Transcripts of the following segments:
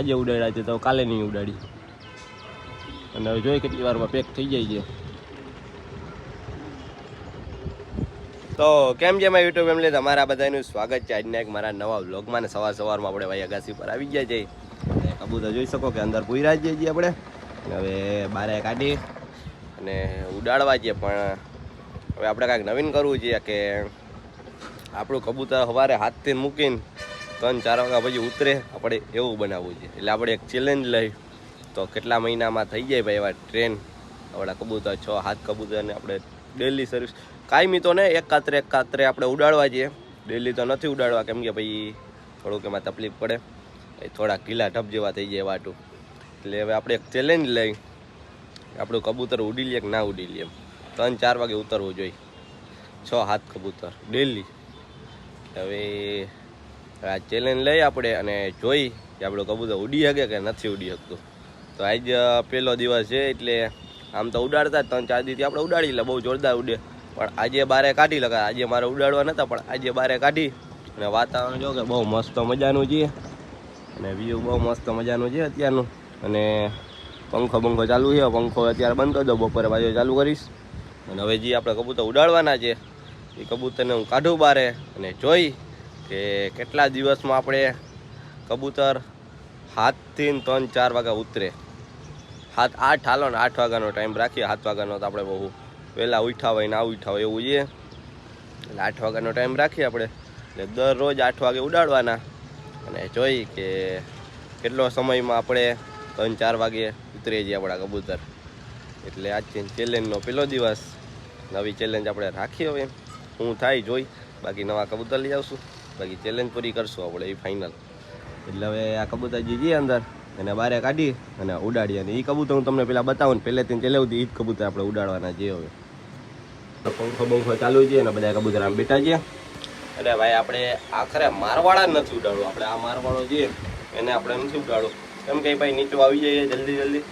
આજે ઉડાડ્યા છે તો કાલે નહીં ઉડાડી અને હવે જોઈએ કેટલી વારમાં પેક થઈ જાય છે. તો કેમ છે મારા યુટ્યુબ ફેમિલી? તમારા બધાનું સ્વાગત છે. આજના એક મારા નવા વ્લોગમાં ને સવાર સવારમાં આપણે ભાઈ અગાસી પર આવી ગયા છે. કબૂતર જોઈ શકો કે અંદર પૂરા જઈએ છીએ આપણે. હવે બારે કાઢી અને ઉડાડવા છીએ પણ હવે આપણે કાંઈક નવીન કરવું છે કે આપણું કબૂતર સવારે હાથથી મૂકીને ત્રણ ચાર વાગ્યા પછી ઉતરે. આપણે એવું બનાવવું છે. એટલે આપણે એક ચેલેન્જ લઈ. તો કેટલા મહિનામાં થઈ જાય ભાઈ એવા ટ્રેન આપણા કબૂતર છ હાથ કબૂતરને આપણે ડેલી સર્વિસ કાયમી તો ને એક કાતરે એક કાતરે આપણે ઉડાડવા જઈએ. ડેલી તો નથી ઉડાડવા, કેમ કે ભાઈ થોડુંક એમાં તકલીફ પડે. થોડા ઢીલા ઢબ જેવા થઈ જાય વાટું. એટલે હવે આપણે એક ચેલેન્જ લઈ. આપણું કબૂતર ઉડી લઈએ કે ના ઉડી લઈએ એમ. ત્રણ ચાર વાગે ઉતરવું જોઈએ. છ હાથ કબૂતર. ડેલી હવે આ ચેલેન્જ લઈ આપણે અને જોઈ કે આપણો કબૂતર ઉડી શકે કે નથી ઉડી શકતું. તો આજ પહેલો દિવસ છે એટલે આમ તો ઉડાડતા ત્રણ ચાર દીથી આપણે ઉડાડી લે બહુ જોરદાર ઉડે. પણ આજે બારે કાઢી લગા આજે મારે ઉડાડવા નતા, પણ આજે બારે કાઢી અને વાતાવરણ જો કે બહુ મસ્ત મજાનું છે. અને વ્યૂ બહુ મસ્ત મજાનું છે અત્યારનું. અને પંખો બંખો ચાલુ છે. પંખો અત્યારે બંધ કરી દો બપોરે પાછો ચાલુ કરીશ. અને હવે જે આપણે કબૂતર ઉડાડવાના છે, એ કબૂતરને હું કાઢું બારે અને જોઈ કે કેટલા દિવસમાં આપણે કબૂતર ને ત્રણ, ચાર વાગ્યા ઉતરે? હાથ આઠ હાલો ને આઠ વાગ્યાનો ટાઈમ રાખીએ. સાત વાગ્યાનો તો આપણે બહુ વહેલા ઉઠા હોય ના ઉઠા હોય એવું જોઈએ એટલે આઠ વાગ્યાનો ટાઈમ રાખીએ આપણે. એટલે દરરોજ આઠ વાગે ઉડાડવાના. અને જોઈ કે કેટલો સમયમાં આપણે ત્રણ, ચાર વાગે ઉતરીએ છીએ આપણા કબૂતર. એટલે આજથી ચેલેન્જનો પહેલો દિવસ. નવી ચેલેન્જ આપણે રાખી હવે. હું થાય જોઈ. બાકી નવા કબૂતર લઈ આવશું. બાકી ચેલેન્જ પૂરી કરશું આપણે એ ફાઇનલ એટલે હવે આ કબૂતર જે છે અંદર, એને બારે કાઢી અને ઉડાડીએ અને એ કબૂતર હું તમને પહેલાં બતાવું ને, પહેલેથી ચલાવતી એ જ કબૂતર આપણે ઉડાડવાના છે હવે. પંખો બંખો ચાલુ છે અને બધા કબૂતર આમ બેઠા છે. અને ભાઈ, આપણે આખરે મારવાળા નથી ઉડાડવું. આપણે આ મારવાળો છે, એને આપણે નથી ઉડાડવું. કેમ કે ભાઈ, નીચે આવી જઈએ જલ્દી જલ્દી.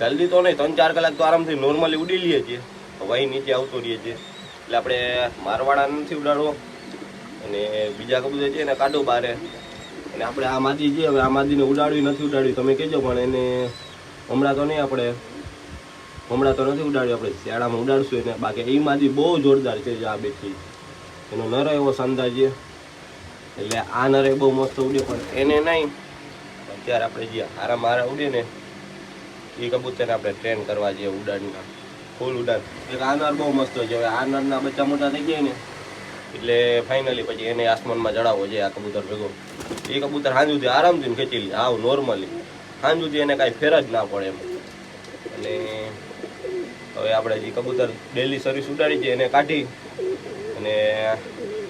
જલ્દી તો નહીં, ત્રણ ચાર કલાક તો આરામથી નોર્મલી ઉડી લઈએ છીએ. ભાઈ નીચે આવતો રહીએ છીએ એટલે આપણે મારવાળા નથી ઉડાડવો. અને બીજા કબૂતર છે એને કાઢો બારે. અને આપણે આ માદી છે, હવે આ માદીને ઉડાડવી નથી ઉડાડવી. તમે કહેજો, પણ એને હમણાં તો નહીં આપણે, હમણાં તો નથી ઉડાડ્યું આપણે શિયાળામાં ઉડાડશું એને. બાકી એ માદી બહુ જોરદાર છે આ બેઠી. એનો નર એવો શાનદાર છે. એટલે આ નરે બહુ મસ્ત ઉડે, પણ એને નહીં. અત્યારે આપણે જે હારા મારા ઉડે ને, એ કબૂતરને આપણે ટ્રેન કરવા જઈએ ઉડાડના. ફૂલ ઉડાડ. એક આ નર બહુ મસ્ત હોય છે. હવે આ નરના બચ્ચા મોટા થઈ જાય ને એટલે ફાઇનલી પછી એને આસમાનમાં ચડાવવો છે આ કબૂતર ભેગો. એ કબૂતર હાંજ સુધી આરામથી ખેંચી લે, આવું નોર્મલી હાંજ સુધી એને કાંઈ ફેર જ ના પડે એમ. અને હવે આપણે જે કબૂતર ડેલી સર્વિસ ઉડાડી છે એને કાઢી અને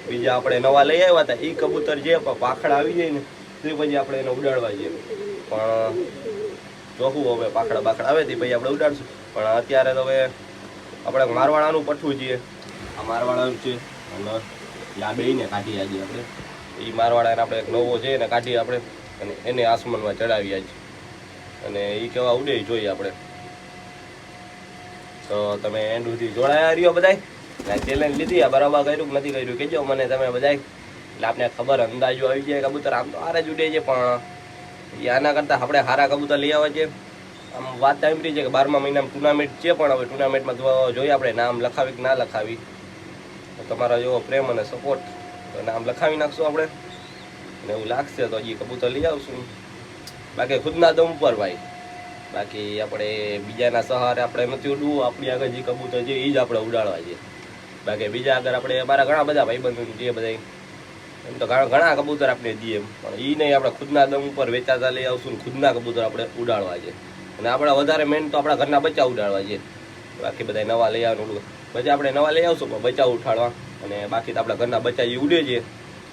બીજા આપણે નવા લઈ આવ્યા હતા, એ કબૂતર જે પાખડા આવી જાય ને, તે પછી આપણે એને ઉડાડવા જઈએ. પણ જોવું હવે પાખડા બાખડા આવે તે પછી આપણે ઉડાડશું. પણ અત્યારે તો હવે આપણે મારવાડાનું પઠવું છીએ. આ મારવાડાનું છે. અને ને કાઢી આજે આપણે. એ મારવાડાને આપણે એક નવો છે એને કાઢી આપણે અને એને આસમાનમાં ચડાવી આજે. અને એ કેવા ઉડે જોઈએ આપણે. તો તમે એન્ડ સુધી જોડાયા રહ્યો બધાય. ચેલેન્જ લીધી, આ બરાબર કર્યું નથી કર્યું કહેજો મને તમે બધાય. એટલે આપને ખબર અંદાજો આવી જાય કબૂતર. આમ તો હારે જ ઉડે છે, પણ એ આના કરતાં આપણે હારા કબૂતર લઈ આવે છે. આમ વાત સાંભળી છે કે બારમા મહિનામાં ટુર્નામેન્ટ છે, પણ હવે ટુર્નામેન્ટમાં જોઈએ આપણે, નામ લખાવી કે ના લખાવી તમારો જેવો પ્રેમ અને સપોર્ટ તો નામ લખાવી નાખશું આપણે. અને એવું લાગશે તો હજી કબૂતર લઈ આવશું. બાકી ખુદના દમ ઉપર ભાઈ. બાકી આપણે બીજાના સહારે આપણે નથી ઉડવું. આપણી આગળ જે કબૂતર છે એ જ આપણે ઉડાડવા છે. બાકી બીજા આગળ આપણે મારા ઘણા બધા ભાઈબંધો જે બધા એમ તો ઘણા કબૂતર આપણે દઈએ પણ એ નહીં આપણે ખુદના દમ ઉપર વેચાતા લઈ આવશું ખુદના કબૂતર આપણે ઉડાડવા છે. અને આપણે વધારે મેન તો આપણા ઘરના બચ્ચા ઉડાડવા છે. બાકી બધા નવા લઈ આવવાનું પછી આપણે નવા લઈ આવશું પણ બચ્ચા ઉઠાડવા. અને બાકી તો આપણા ઘરના બચ્ચા એ ઉડે છે.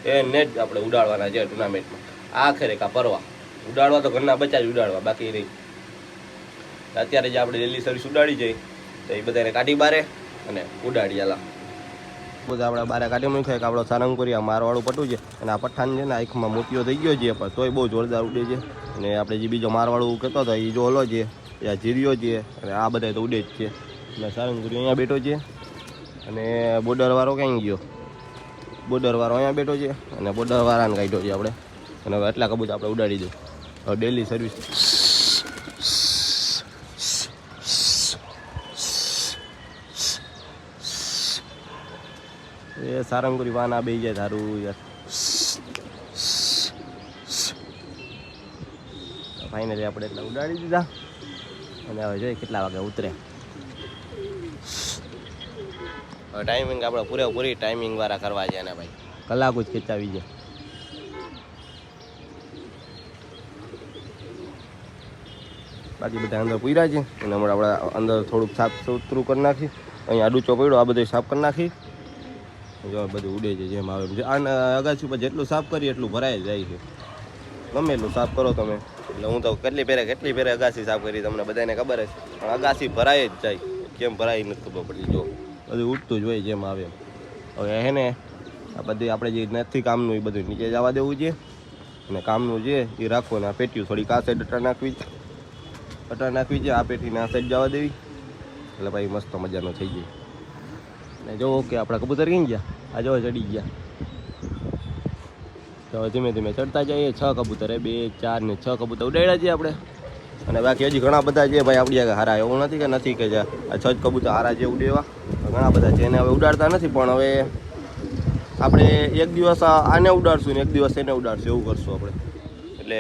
એ નેટ આપણે ઉડાડવાના છે ટુર્નામેન્ટમાં આખરે કા પરવા. ઉડાડવા તો ઘરના બચ્ચા જ ઉડાડવા, બાકી રહી અત્યારે જે આપણે ડેલી સર્વિસ ઉડાડી જાય તો એ બધાને કાઢી બારે અને ઉડાડી આલા બધા આપણે બારે કાઢી મૂકી કે આપણો સારંગપુરી મારવાળું પટું છે. અને આ પઠાણ છે ને આંખમાં મોતીઓ થઈ ગયો છે, પણ તોય બહુ જોરદાર ઉડે છે. અને આપણે જે બીજો મારવાળું કહેતો હતો એ જો ઓલો છે એ આ જીરિયો છે, અને આ બધા તો ઉડે જ છે. અને સારંગપુરી અહીંયા બેઠો છે. અને બોર્ડરવાળો ક્યાં ગયો? બોર્ડરવાળો અહીંયા બેઠો છે અને બોર્ડરવાળાને કાઢ્યો છે આપણે. અને હવે આટલા કબૂતર આપણે ઉડાડી દઉં. ડેલી સર્વિસ એ સારંગપુરી વાન આ બે જાય તારું યાર. ફાઇનલી આપણે એટલે ઉડાડી દીધા. અને હવે જોઈએ કેટલા વાગે ઉતરે. ટાઈમિંગ આપણે પૂરેપૂરી ટાઈમિંગ વાળા કરવા છે ને ભાઈ. કલાક જ ખેંચાવી છે. બાકી બધા અંદર પૂર્યા છે. અને હમણાં આપણે અંદર થોડુંક સાફ સુથરું કરી નાખી. અહીંયા આડું ચોપડ્યું આ બધું સાફ કરી નાખી. જો બધું ઉડે છે જેમ આવે અને અગાસી ઉપર જેટલું સાફ કરીએ એટલું ભરાય જાય છે. ગમે એટલું સાફ કરો તમે. એટલે હું તો કેટલી પહેરે કેટલી પહેરે અગાસી સાફ કરી તમને બધાને ખબર જ. પણ અગાસી ભરાય જ જાય. કેમ ભરાય નથી ખબર પડી જો. બધું ઉઠતું જ હોય જેમ આવે હવે હે ને, આ બધું આપણે જે નથી કામનું એ બધું નીચે જવા દેવું છે. અને કામનું છે એ રાખવું આ પેટીયું થોડીક આ સાઈડ અટા નાખવી અટા નાખવી છે, આ પેટીને આ સાઈડ જવા દેવી. એટલે ભાઈ મસ્ત મજાનો થઈ જાય. અને જો કે આપણા કબૂતર કઈ ગયા? આ જો ચડી ગયા. તો ધીમે ધીમે ચડતા જઈએ. છ કબૂતર બે, ચાર ને છ કબૂતર ઉડાડ્યા છીએ આપણે. અને બાકી હજી ઘણા બધા છે ભાઈ આપણી આગળ હારા એવું નથી કે નથી કે આ છ કબૂતર હારા જે ઉડેવા ઘણા બધા છે એને હવે ઉડાડતા નથી, પણ હવે આપણે એક દિવસ આને ઉડાડશું ને એક દિવસ એને ઉડાડશું, એવું કરશું આપણે. એટલે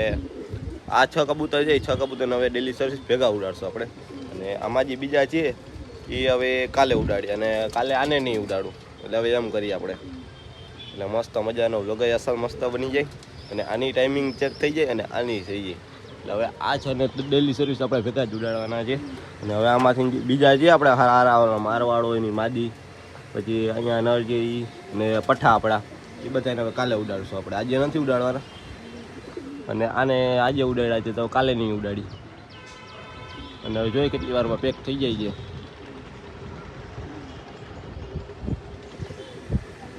આ છ કબૂતર છે, એ છ કબૂતરને હવે ડેલી સર્વિસ ભેગા ઉડાડશું આપણે. અને આમાં જે બીજા છે, એ હવે કાલે ઉડાડીએ અને કાલે આને નહીં ઉડાડું. એટલે હવે એમ કરીએ આપણે. એટલે મસ્ત મજાનો લગાઈ અસર મસ્ત બની જાય. અને આની ટાઈમિંગ ચેક થઈ જાય અને આની થઈ જાય. એટલે હવે આ છે ને ડેલી સર્વિસ આપણે ભેગા જ ઉડાડવાના છે. અને હવે આમાંથી બીજા જે આપણે હારા મારવાળો એની માદી, પછી અહીંયા નળ જે ઈ ને પઠ્ઠા આપણા એ બધાને હવે કાલે ઉડાડશું આપણે. આજે નથી ઉડાડવાના. અને આને આજે ઉડાડ્યા છે તો કાલે નહીં ઉડાડી અને હવે જોઈએ કેટલી વારમાં પેક થઈ જાય છે.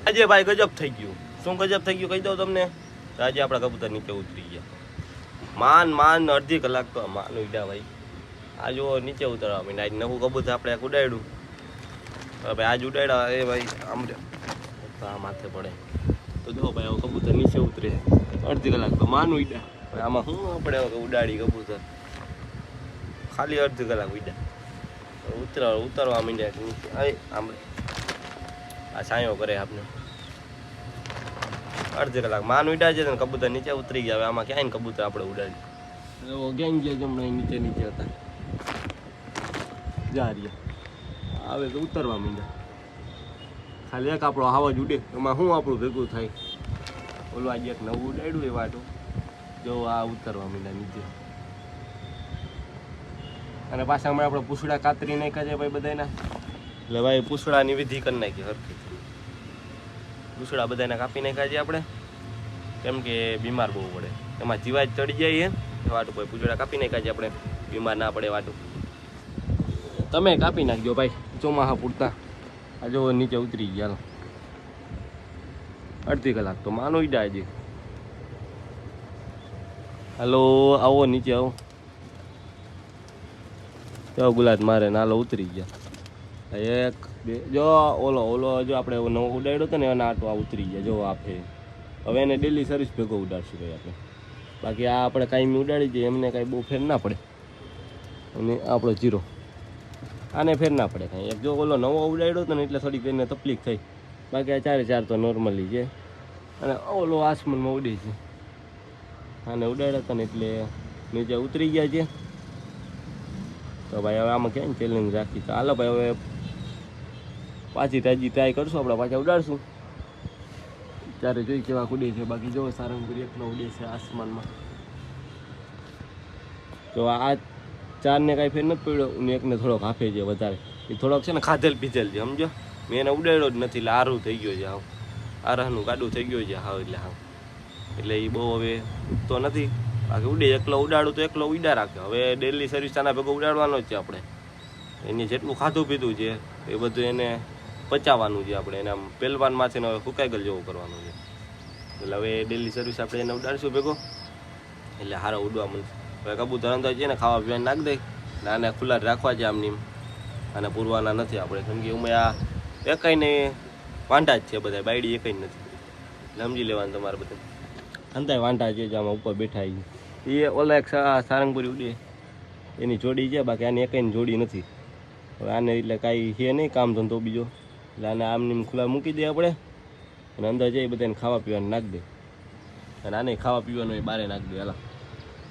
આજે ભાઈ ગજબ થઈ ગયું. શું ગજબ થઈ ગયું કહી દઉં તમને? આજે આપણા કબૂતર નીચે ઉતરી ગયા. માન માન, અડધી કલાક તો માન ઉડ્યા ભાઈ. આ જો નીચે ઉતરવા માંડ્યા. આજ નવું કબૂતર આપણે ઉડાડ્યું. ભાઈ આજ ઉડાડ્યા, એ ભાઈ, આમ આ માથે પડે. તો જો ભાઈ હવે કબૂતર નીચે ઉતરે. અડધી કલાક તો માન ઉડ્યા. આમાં શું આપણે હવે ઉડાડી કબૂતર? ખાલી અડધી કલાક ઉડ્યા. ઉતરવા ઉતરવા માંડ્યા આમ. આ સાંયો કરે આપને અડધી કલાક. માન ઉડ્યા છે ને કબૂતર નીચે ઉતરી ગયા. હવે આમાં ક્યાંય કબૂતર આપણે ઉડાડી. ગેંગ ગયા જમણે નીચે નીચે હતા. જા રહ્યા આવે તો ઉતરવા માંડ્યા ખાલી એક આપણો આવાજ ઉડે. એમાં શું આપણું ભેગું થાય? ઓલું આજે એક નવું ઉડાડ્યું એ વાટું. જો આ ઉતરવા માંડ્યા નીચે. અને પાછા હમણાં આપણે પૂછડા કાતરી નાખ્યા છે ભાઈ બધાના એટલે ભાઈ પૂછડાની વિધિ કરી નાખી હરખી. પૂછડા બધાને કાપી નાખ્યા છે આપણે. કેમ કે બીમાર બહુ પડે. એમાં જીવાત ચડી જાય એ વાટું કોઈ પૂછડા કાપી નાખ્યા છે આપણે. બીમાર ના પડે વાટું તમે કાપી નાખજો ભાઈ ચોમાસા પૂરતા. આ જો નીચે ઉતરી ગયા. અડધી કલાક તો માનો ઈડા હજી હાલો, આવો નીચે આવો. ચો ગુલાબ મારે નાલો ઉતરી ગયા. એક બે જો ઓલો ઓલો જો આપણે નવો ઉડાડ્યો હતો ને એના આટો આ ઉતરી ગયા, જો આપે હવે એને ડેલી સર્વિસ ભેગો ઉડાડશું ભાઈ આપણે. બાકી આ આપણે કાંઈ ઉડાડી દઈએ, એમને કાંઈ બહુ ફેર ના પડે. અને આપણો જીરો. આને ફેર ના પડે કાંઈ. એક જો ઓલો નવો ઉડાડ્યો હતો ને એટલે થોડીક એને તકલીફ થઈ. બાકી આ ચારે ચાર તો નોર્મલી છે. અને ઓલો આસમાનમાં ઉડી છે. આને ઉડાડ્યા હતા ને એટલે નીચે ઉતરી ગયા છે. તો ભાઈ હવે આમાં ક્યાંય ચેલેન્જ રાખી. તો હાલો ભાઈ હવે પાછી તાજી ટ્રાય કરશું, આપણે પાછા ઉડાડશું. ત્યારે જોઈ કેવા ઉડે છે. બાકી જો સારંગપુર એકનો ઉડે છે આસમાનમાં. તો આ ચારને કાંઈ ફેર નથી પડ્યો, અને એકને થોડોક હાફે છે વધારે. એ થોડોક છે ને ખાધેલ પીધેલ છે, સમજો? મેં એને ઉડાડ્યો જ નથી, એટલે આરું થઈ ગયો છે હાવ. આરાનું ગાડું થઈ ગયું છે હાવ, એટલે હાવ. એટલે એ બહુ હવે તો નથી. બાકી ઉડે, એકલો ઉડાડું તો એકલો ઉડા રાખે. હવે ડેલી સર્વિસ આના ભેગો ઉડાડવાનો જ છે આપણે. એને જેટલું ખાધું પીધું છે, એ બધું એને પચાવવાનું છે આપણે, એને આમ ને હવે ફૂકાઈ ગયેલ જેવું કરવાનું છે. એટલે હવે ડેલી સર્વિસ આપણે એને ઉડાડશું ભેગો. એટલે હારો ઉડવા મળશે હવે કબૂતર અંદર છે ને ખાવા પીવા નાખ દે. નાને આને ખુલ્લા રાખવા છે આમની. અને પૂરવાના નથી આપણે. કેમ કે ઉમે આ એકાઈને વાંઢા જ છે બધા બાયડી એકાઈ નથી. સમજી લેવાનું તમારે બધા. અંતે વાંઢા છે જે આમાં ઉપર બેઠા છે. એ ઓલા એક સારંગપુરી ઉડે એની જોડી છે. બાકી આની એકાઈની જોડી નથી. હવે આને એટલે કાંઈ છે નહીં, કામ ધંધો બીજો. એટલે આને આમની ખુલ્લા મૂકી દે આપણે. અને અંદર જઈ બધાને ખાવા પીવાનું નાખ દે. અને આને ખાવા પીવાનું એ બારે નાખ દે, હાલા.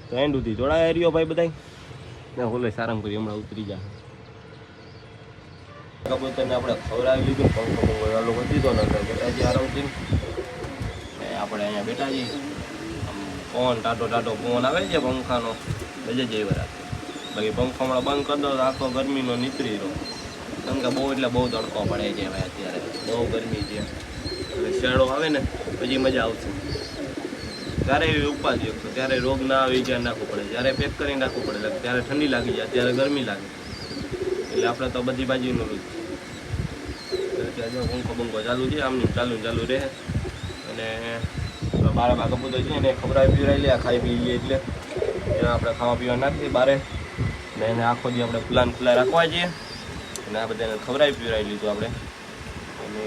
તો એન્ડ સુધી. જોડાયા રહ્યો ભાઈ બધા ને સારામ કરી હમણાં ઉતરી જાય કબૂતરને આપણે ખવડાવી લીધું. પંખો પંખો લોકો દીધો ને અંદર બેઠા આરામથી આપણે અહીંયા બેઠા જઈએ પવન ટાટો ટાટો પવન આવે છે પંખાનો. મજા જ એવી રાતે બાકી પંખો હમણાં બંધ કરી દો આખો ગરમીનો નીતરી રહ્યો. કેમ કે બહુ એટલે બહુ તડકો પડે છે ભાઈ અત્યારે. બહુ ગરમી છે. એટલે શિયાળો આવે ને, પછી મજા આવશે. ત્યારે એવી ઉપાધિ તો ત્યારે રોગ ના આવી જાય નાખવું પડે. જ્યારે પેક કરીને રાખવું પડે ત્યારે ઠંડી લાગી જાય, ત્યારે ગરમી લાગે. એટલે આપણે તો બધી બાજુનું રૂપ અત્યારે જો પંખો બંખો ચાલુ છે, આમનું ચાલુ ચાલુ રહે. અને બારે ભાગ બધો છે એને ખવડાવી પીવડાવી લે, ખાઈ પી લઈએ એટલે. એને આપણે ખાવા પીવા નાખીએ બારે. ને એને આખો દી આપણે પ્લાન ખુલ્લા રાખવા છીએ આ બધાને ખવડાવી પીવડાવી લીધું આપણે. અને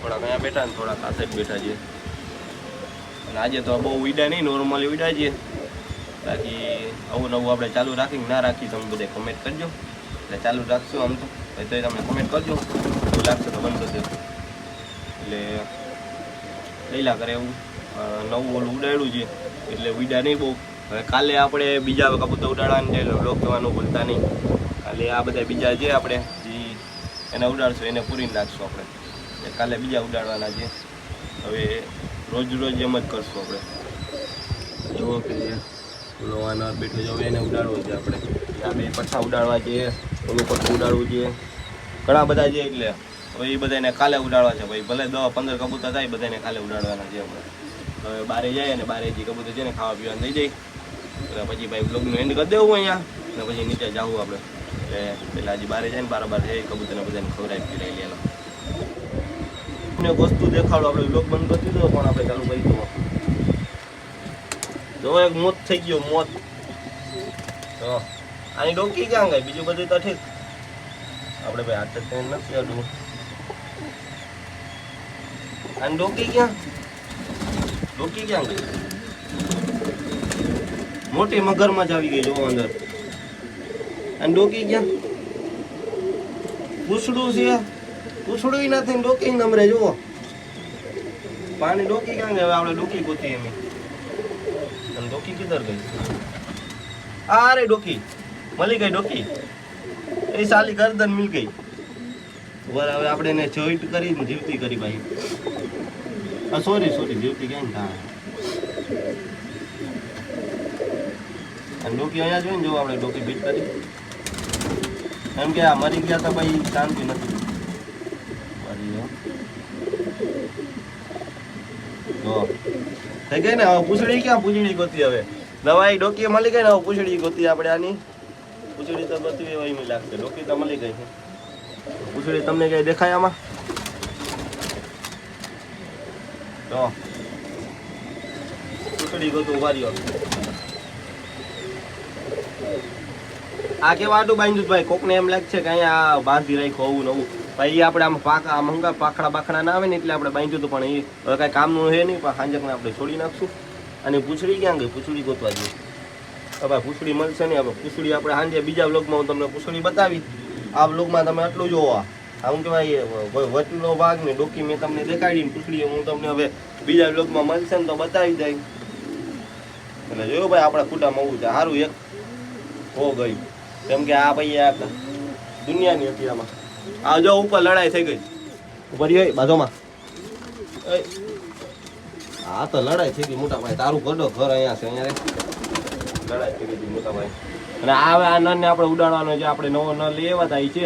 થોડાક અહીંયા બેઠા ને થોડાક આ સાઈડ બેઠા છીએ. અને આજે તો બહુ ઉડા નહીં નોર્મલી ઉડા છીએ. બાકી આવું નવું આપણે ચાલુ રાખી ના રાખી તમે બધા કમેન્ટ કરજો. એટલે ચાલુ રાખશું આમ તો. તો તમે કમેન્ટ કરજો. એવું લાગશે તો બંધ કરી દેજો એટલે લઈલા કરે એવું. નવું ઓલું ઉડાડ્યું છે. એટલે ઉડા નહીં બહુ. હવે કાલે આપણે બીજા કબૂતર ઉડાડવાનું છે, એટલે લોક થવાનું ભૂલતા નહીં. કાલે આ બધા બીજા છે આપણે. જે એને ઉડાડશું, એને પૂરીને નાખશું આપણે. કાલે બીજા ઉડાડવાના છે. હવે રોજ રોજ એમ જ કરશું આપણે. જુઓ કે ઓલો વાનર બેઠો જો એને ઉડાડવો છે આપણે. આ બે પઠ્ઠા ઉડાડવા છે, ઓલું પઠ્ઠું ઉડાડવું છે. ઘણા બધા છે એટલે હવે એ બધાને કાલે ઉડાડવા છે. ભાઈ, ભલે દસ પંદર કબૂતર થાય બધાને કાલે ઉડાડવાના છે આપણે હવે બારે જાય અને બારે જે કબૂતર છે ને ખાવા પીવાનું થઈ જાય. પછી ભાઈ બ્લોગનું એન્ડ કરી દેવું અહીંયા. અને પછી નીચે જવું આપણે. એટલે પેલા હજી બારે જાય ને બારોબાર જાય, કબૂતરને બધાને ખવડાવી પીવડાવી લેલા ને એક વસ્તુ દેખાડો, આપણે બ્લોગ બંધ કરી દીધો, પણ આપણે ચાલુ કરી દો જો, એક મોત થઈ ગયો, મોત. તો આની ડોકી ક્યાં ગઈ? બીજું બધું તો ઠીક. આપણે ભાઈ હાથ કઈ નથી આડું આની ડોકી ક્યાં? ડોકી ક્યાં ગઈ? મોટી મગરમાં જ આવી ગઈ જો અંદર. અને ડોકી ગયા. પૂછડું છે. પૂછડું નથી ને ડોકી નમરે જુઓ. પાણી ડોકી ક્યાં ગયા આપણે ડોકી ગોતી એમ. અને ડોકી કિધર ગઈ? આ રે ડોકી. મળી ગઈ ડોકી. એ સાલી ગરદન મિલ ગઈ. બરાબર હવે આપણે એને જોઈન્ટ કરી જીવતી કરી ભાઈ. આ સોરી સોરી જીવતી ક્યાં થાય. અને ડોકી અહીંયા જોઈને જો આપણે ડોકી બીટ કરી. એમ કે આ મરી ગયા તો ભાઈ શાંતિ નથી. મરી થઈ ગઈ ને? હવે પૂછડી ક્યાં? પૂછડી ગોતી હવે. દવાઈ ડોકી મળી ગઈ ને? હવે પૂછડી ગોતી આપણે આની. પૂછડી તો ગોતી એવી એમ લાગશે. ડોકી તો મળી ગઈ પૂછડી તમને કઈ દેખાય આમાં? તો પૂછડી ગોતું, ઊભા રહ્યો. આ કેવા આટું બાંધ્યું ભાઈ. કોકને એમ લાગશે કે અહીંયા બાંધી રાખ્યું હોવું નવું ભાઈ આપણે આમ પાકા મંગા પાખડા બાખડા ના આવે ને એટલે આપણે બાંધ્યું હતું, પણ એ હવે કાંઈ કામનું હે નહીં, પણ હાંજકને આપણે છોડી નાખશું. અને પૂછડી ક્યાં ગઈ? પૂછડી ગોતવા જઈએ હવે પૂછડી મળશે નહીં. હવે પૂછડી આપણે સાંજે બીજા વ્લોગમાં હું તમને પૂછડી બતાવી આ વ્લોગમાં તમે આટલું જોવો. આમ કહેવાય વચનો ભાગ ને ડોકી મેં તમને દેખાડી ને પૂછડી હું તમને હવે બીજા વ્લોગમાં મળશે ને તો બતાવી દઈ એટલે જોયું ભાઈ, આપણા ખુટામાં આવું છે. સારું એક હો ગઈ કેમ કે આ ભાઈ આ દુનિયાની હતી આમાં આ ઉપર લડાઈ થઈ ગઈ. ઉપર ગઈ બાજુમાં. હા તો લડાઈ થઈ ગઈ મોટા ભાઈ. તારું ગડો ઘર અહીંયા છે અહીંયા લડાઈ થઈ ગઈ મોટા અને આવે આ નળને આપણે ઉડાડવાનો છે આપણે નવો નળ લેવા થાય છે.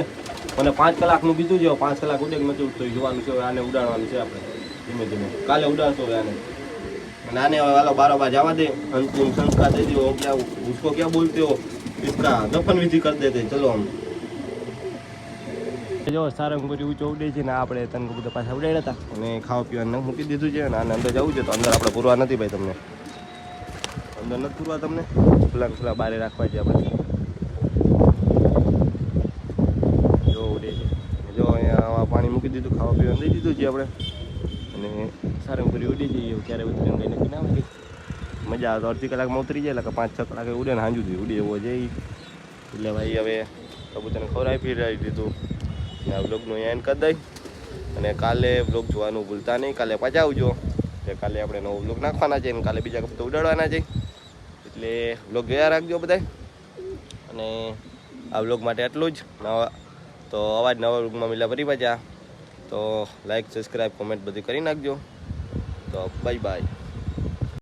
અને પાંચ કલાકનું કીધું છે પાંચ કલાક ઉડે નથી ઉડતો જોવાનું છે આને ઉડાડવાનું છે આપણે. ધીમે ધીમે. કાલે ઉડાડશો હવે આને. અને આને હવે વાલો બારોબાર જવા દે. અંતિમ સંસ્કાર દે દે ક્યાં ઉસકો ક્યાં બોલતે? इसका दफन विधि कर देते चलो हम જો સારંગપુરી ઊંચો ઉડે છે ને આપણે તને બધા પાછા ઉડાડ્યા હતા અને ખાવા પીવાનું મૂકી દીધું છે અને આને અંદર જવું છે તો અંદર આપણે પૂરવા નથી ભાઈ તમને અંદર નથી પૂરવા તમને ખુલ્લા ને ખુલ્લા બારે રાખવા છે આપણે જો ઉડે છે જો અહીંયા આવા પાણી મૂકી દીધું ખાવા પીવાનું દઈ દીધું છે આપણે અને સારંગપુરી ઉડી જઈએ ક્યારે ઉતરીને કંઈ નક્કી ના હોય મજા આવે તો અડધી કલાકમાં ઉતરી જાય, એટલે કે પાંચ છ કલાકે ઉડે ને હાંજુ ઉડી એવો જઈ એટલે ભાઈ હવે કબૂતરને ખવડાવી ફેરવી દીધું. ને આ બ્લોગનું એન્ડ કરી દઈ. અને કાલે બ્લોગ જોવાનું ભૂલતા નહીં. કાલે પાછા આવજો. એટલે કાલે આપણે નવો બ્લોગ નાખવાના છે અને કાલે બીજા કબૂતર ઉડાડવાના છે. એટલે બ્લોગ જોયા રાખજો બધાય. અને આ બ્લોગ માટે એટલું જ. નવા તો અવાજ નવા બ્લોગમાં મિલા ફરી પાછા. તો લાઈક સબસ્ક્રાઈબ કોમેન્ટ બધું કરી નાખજો. તો બાય બાય